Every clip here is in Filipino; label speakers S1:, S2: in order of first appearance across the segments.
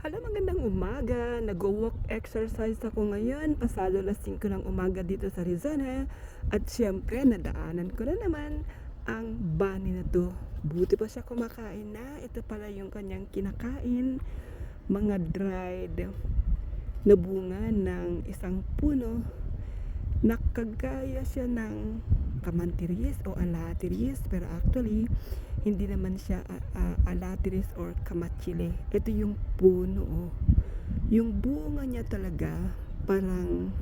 S1: Hala, magandang umaga. Nag-walk exercise ako ngayon. Pasado las 5 ng umaga dito sa Rizana. At syempre, nadaanan ko na naman ang bunny na to. Buti pa siya kumakain na. Ito pala yung kanyang kinakain. Mga dried na bunga ng isang puno. Nakagaya siya ng kamantiris o alatiris. Pero actually, hindi naman siya uh, uh, alatiris or kamatsile. Ito yung puno. Oh. Yung bunga niya talaga parang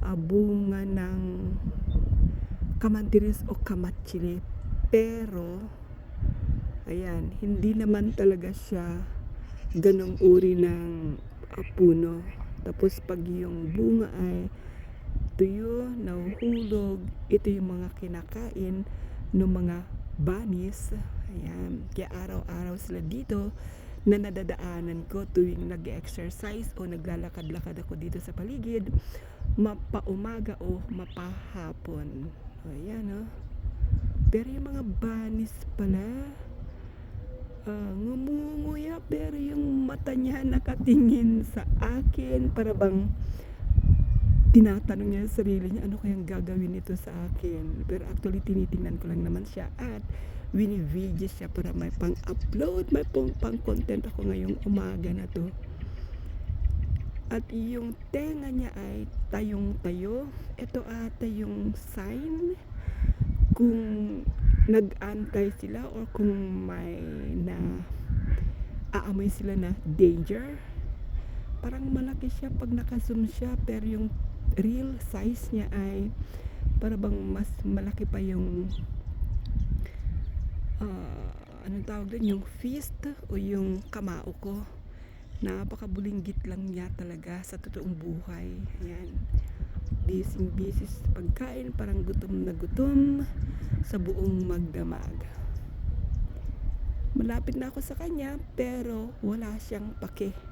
S1: uh, bunga ng kamantiris o kamatsile. Pero, ayan, hindi naman talaga siya ganong uri ng uh, puno. Tapos pag yung bunga ay tuyo, nahuhulog, ito yung mga kinakain ng mga bunnies. Ayan. Kaya araw-araw sila dito na nadadaanan ko tuwing nag-exercise o naglalakad-lakad ako dito sa paligid, mapaumaga o mapahapon. Ayan, oh. Pero yung mga bunnies pala, uh, ngumunguya pero yung mata niya nakatingin sa akin para bang tinatanong niya sa sarili niya ano kayang gagawin nito sa akin? Pero actually tinitingnan ko lang naman siya at wini-video siya para may pang-upload may pang, pang-content ako ngayong umaga na to. At yung tenga niya ay tayong-tayo. Ito ata yung sign kung nag-antay sila or kung may na aamoy sila na danger. Parang malaki siya pag nakazoom siya pero yung real size niya ay para bang mas malaki pa yung uh, anong tawag doon yung fist o yung kamao ko. Napakabulinggit lang niya talaga sa totoong buhay. Yan busy sa pagkain. Parang gutom na gutom sa buong magdamag. Malapit na ako sa kanya pero wala siyang pake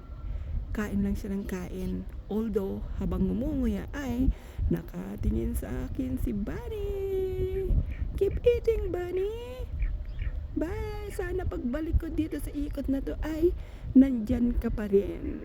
S1: kain lang siya ng kain. Although, habang ngumunguya ay nakatingin sa akin si Bunny. Keep eating, Bunny. Bye! Sana pagbalik ko dito sa ikot na to ay nandyan ka pa rin.